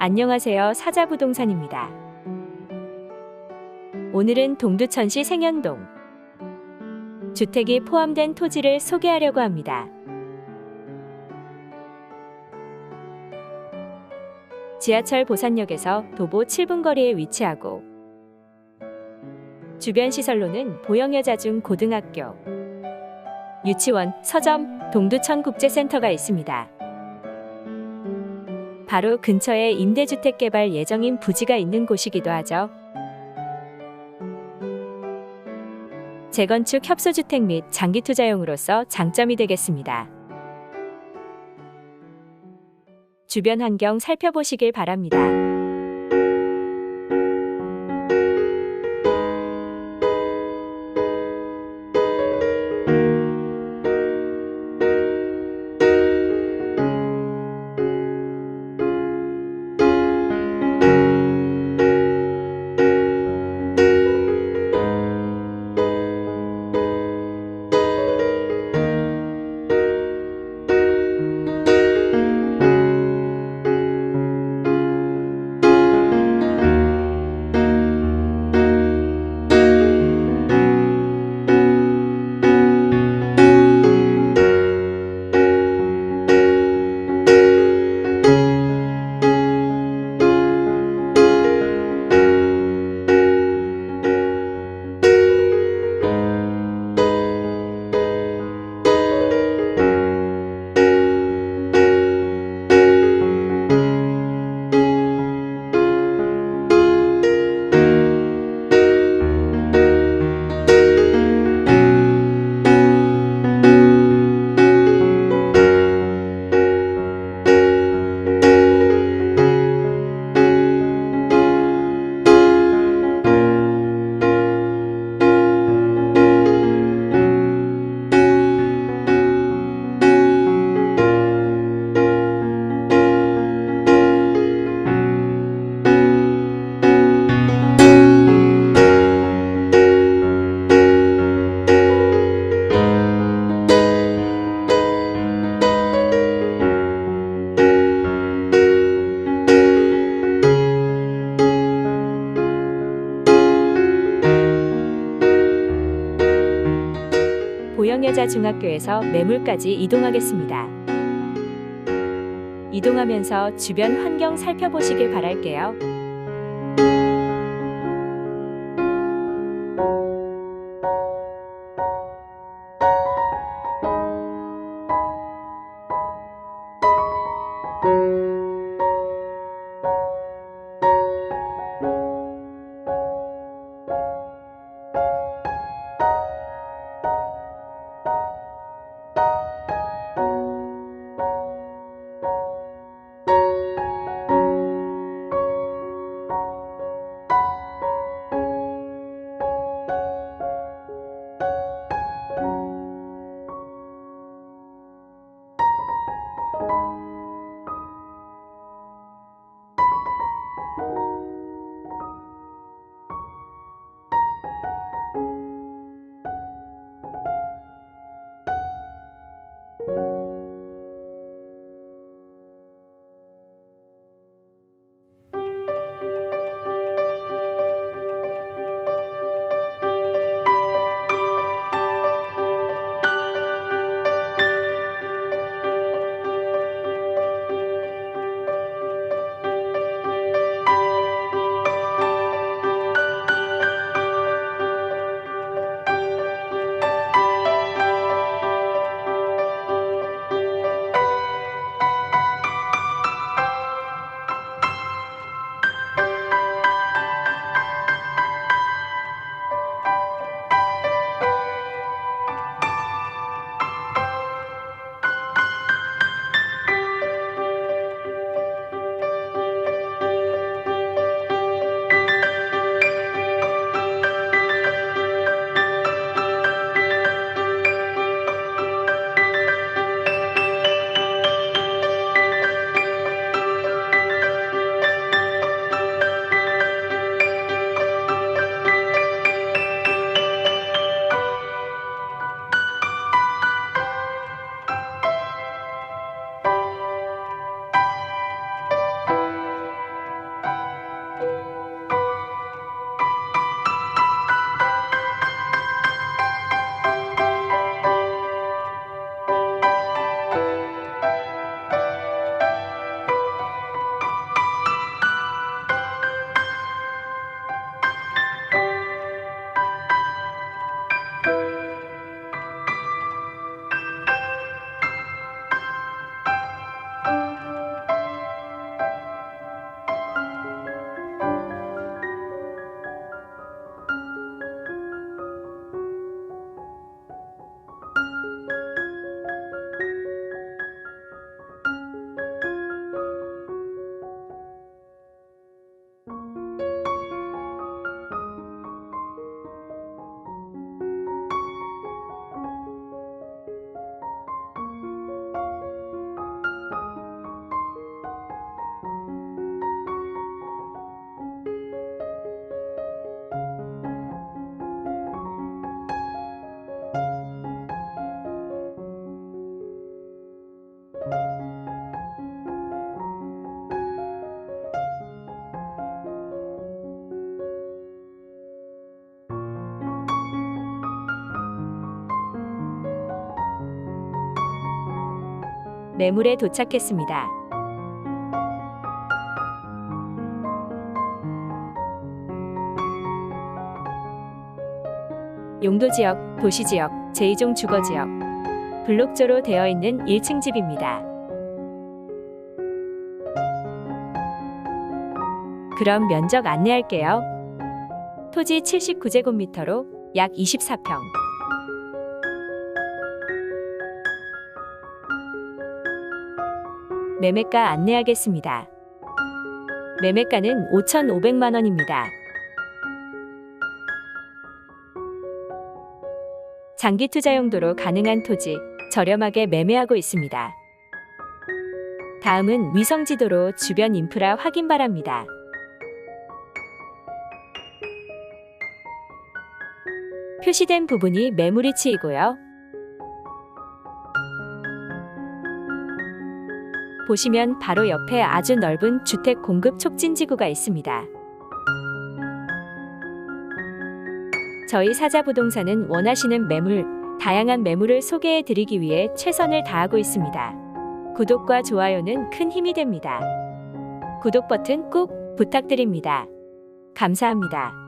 안녕하세요. 사자부동산입니다. 오늘은 동두천시 생현동 주택이 포함된 토지를 소개하려고 합니다. 지하철 보산역에서 도보 7분 거리에 위치하고 주변 시설로는 보영여자중 고등학교, 유치원, 서점, 동두천 국제센터가 있습니다. 바로 근처에 임대주택 개발 예정인 부지가 있는 곳이기도 하죠. 재건축 협소주택 및 장기 투자용으로서 장점이 되겠습니다. 주변 환경 살펴보시길 바랍니다. 보영여자 중학교에서 매물까지 이동하겠습니다. 이동하면서 주변 환경 살펴보시길 바랄게요. 매물에 도착했습니다. 용도 지역, 도시 지역, 제2종 주거 지역, 블록조로 되어 있는 1층 집입니다. 그럼 면적 안내할게요. 토지 79제곱미터로 약 24평. 매매가 안내하겠습니다. 매매가는 5,500만 원입니다. 장기 투자 용도로 가능한 토지 저렴하게 매매하고 있습니다. 다음은 위성 지도로 주변 인프라 확인 바랍니다. 표시된 부분이 매물 위치이고요. 보시면 바로 옆에 아주 넓은 주택 공급 촉진 지구가 있습니다. 저희 사자부동산은 원하시는 매물, 다양한 매물을 소개해 드리기 위해 최선을 다하고 있습니다. 구독과 좋아요는 큰 힘이 됩니다. 구독 버튼 꾹 부탁드립니다. 감사합니다.